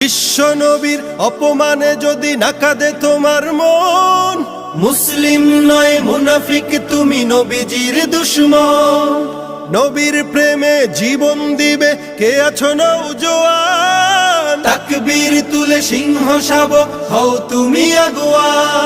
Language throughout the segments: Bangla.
বিশ্ব নবীর অপমানে যদি নাকা দে তোমার মন, মুসলিম নয়, মুনাফিক তুমি নবীজির দুশ্মন। নবীর প্রেমে জীবন দিবে, কে আছো নৌজোয়ান তাকবীর তুলে সিংহ শাবক হও তুমি আগুয়ান।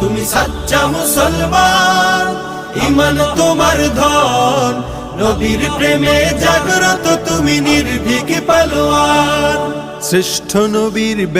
তুমি সাচ্চা মুসলমান ইমান তোমার ধন নবীর প্রেমে জাগ্রত তুমি নির্ভীক পালোয়ান। শ্রেষ্ঠ নবীর